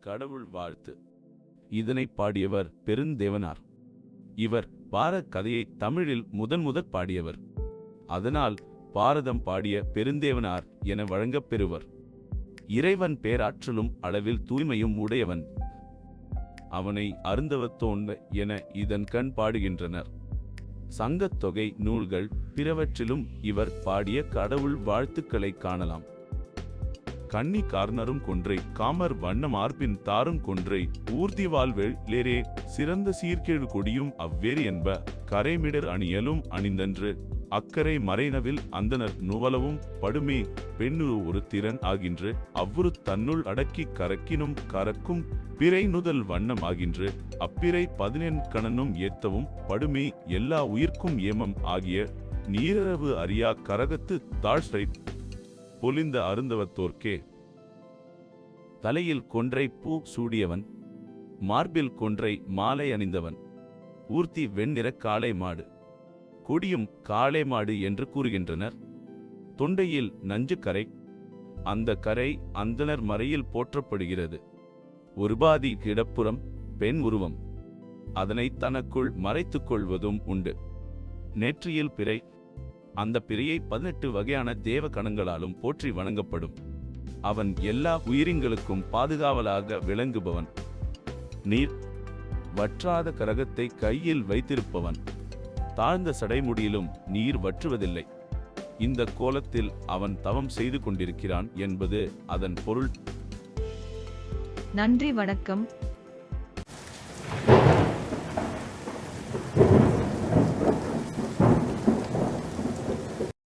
கடவுள் வாழ்த்து. இதனை பாடியவர் பெருந்தேவனார். இவர் பாரத் கதையை தமிழில் முதன் முதற் பாடியவர். அதனால் பாரதம் பாடிய பெருந்தேவனார் என வழங்கப் பெறுவர். இறைவன் பேராற்றலும் அளவில் தூய்மையும் உடையவன். அவனை அருந்தவத்தோன்ன என இதன் கண் பாடுகின்றனர். சங்கத்தொகை நூல்கள் பிறவற்றிலும் இவர் பாடிய கடவுள் வாழ்த்துக்களை காணலாம். கன்னி கார்னரும் கொன்றை காமர் வண்ணமார்பின் தாரும் கொன்றை ஊர்தி வாழ்வெள் லேரே சிறந்த சீர்கேழு கொடியும் அவ்வேறு என்ப கரைமிடர் அணியலும் அணிந்தன்று அக்கரை மறைனவில் அந்தனர் நுவலவும் படுமே பெண்ணு ஒரு திறன் ஆகின்று அவ்வுரு தன்னுள் அடக்கி கரக்கினும் கரக்கும் பிறை நுதல் வண்ணம் ஆகின்று அப்பிறை பதினெண் கணனும் ஏத்தவும் படுமே எல்லா உயிர்க்கும் ஏமம் ஆகிய நீரவு அறியா கரகத்து தாழ்சை பொலிந்த அருந்தவத்தோர்க்கே தலையில் கொன்றை பூ சூடியவன் மார்பில் கொன்றை மாலை அணிந்தவன் ஊர்த்தி வெண்ணிற காளை மாடு கொடியும் காளை மாடு என்று கூறுகின்றனர். தொண்டையில் நஞ்சு கரை அந்த கரை அந்தனர் மறையில் போற்றப்படுகிறது. ஒருபாதி கிடப்புறம் பெண் உருவம் அதனை தனக்குள் மறைத்துக் கொள்வதும் உண்டு. நெற்றியில் பிறை அந்த பிறையை பதினெட்டு வகையான தேவ கணங்களாலும் போற்றி வணங்கப்படும். அவன் எல்லா உயிரிங்களுக்கும் பாதுகாவலாக விளங்குபவன். நீர் வற்றாத கரகத்தை கையில் வைத்திருப்பவன். தாழ்ந்த சடைமுடியிலும் நீர் வற்றுவதில்லை. இந்த கோலத்தில் அவன் தவம் செய்து கொண்டிருக்கிறான் என்பது அதன் பொருள். நன்றி வணக்கம்.